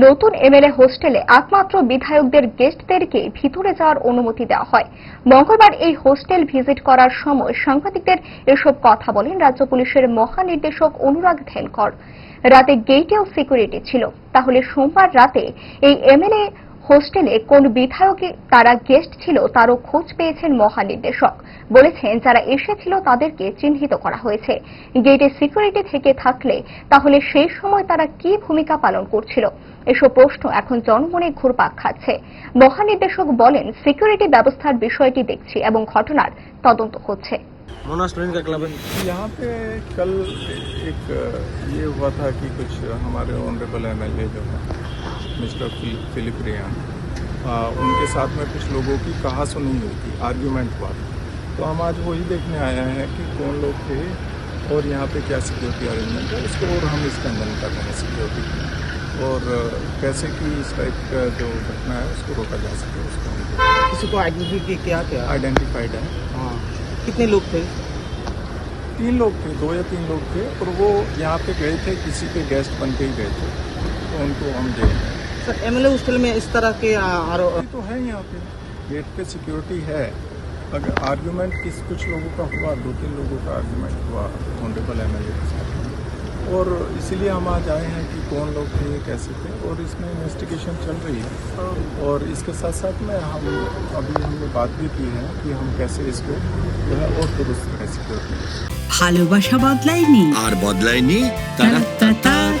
নতুন এমএলএ হোস্টেলে একমাত্র বিধায়কদের গেস্টদেরকে ভিতরে যাওয়ার অনুমতি দেওয়া হয়। মঙ্গলবার এই হোস্টেল ভিজিট করার সময় সাংবাদিকদের এসব কথা বলেন রাজ্য পুলিশের মহানির্দেশক অনুরাগ ধেনকর। রাতে গেটেও সিকিউরিটি ছিল। তাহলে সোমবার রাতে এই এমএলএ হোস্টেলে কোন বিধায়কে তারা গেস্ট ছিল তারও খোঁজ পেয়েছেন মহানির্দেশক বলেছেন যারা এসেছিল তাদেরকে চিহ্নিত করা হয়েছে গেটে সিকিউরিটি থেকে থাকলে তাহলে সেই সময় তারা কি ভূমিকা পালন করছিল এসব প্রশ্ন এখন জনমনে ঘুরপাক খাচ্ছে মহানির্দেশক বলেন সিকিউরিটি ব্যবস্থার বিষয়টি দেখছি এবং ঘটনার তদন্ত হচ্ছে मोना स्टूडेंट का क्लब है यहाँ पे कल एक ये हुआ था कि कुछ हमारे ऑनरेबल एमएलए जो है मिस्टर फिल- फिलिप रेयान उनके साथ में कुछ लोगों की कहा सुनी हुई थी आर्ग्यूमेंट हुआ तो हम आज वही देखने आए हैं कि कौन लोग थे और यहाँ पे क्या सिक्योरिटी अरेंजमेंट है इसको और हम स्ट्रेंथन कर रहे हैं सिक्योरिटी और कैसे कि इस टाइप का जो घटना है उसको रोका जा सके उसको किसी को आइडेंटिफाई क्या क्या? आइडेंटिफाइड है। हाँ। कितने लोग थे? तीन लोग थे दो या तीन लोग थे और वो यहाँ पे गए थे किसी के गेस्ट बन के ही गए थे। तो उनको हम दे रहे हैं। सर एमएलए हॉस्टल में इस तरह के आ- आरो- ये तो है यहाँ पे गेट पे सिक्योरिटी है अगर आर्गुमेंट किस कुछ लोगों का हुआ दो तीन लोगों का आर्गुमेंट हुआ ऑनरेबल एम के साथ में और इसीलिए हम आज आए हैं कि कौन लोग थे कैसे थे और इसमें इन्वेस्टिगेशन चल रही है और इसके साथ साथ में हम अभी हमने बात भी की है कि हम कैसे इसको जो है और दुरुस्त करें सिक्योरिटी ভালোবাসা বদলায়নি আর বদলায়নি তারা তারা তা তা তারা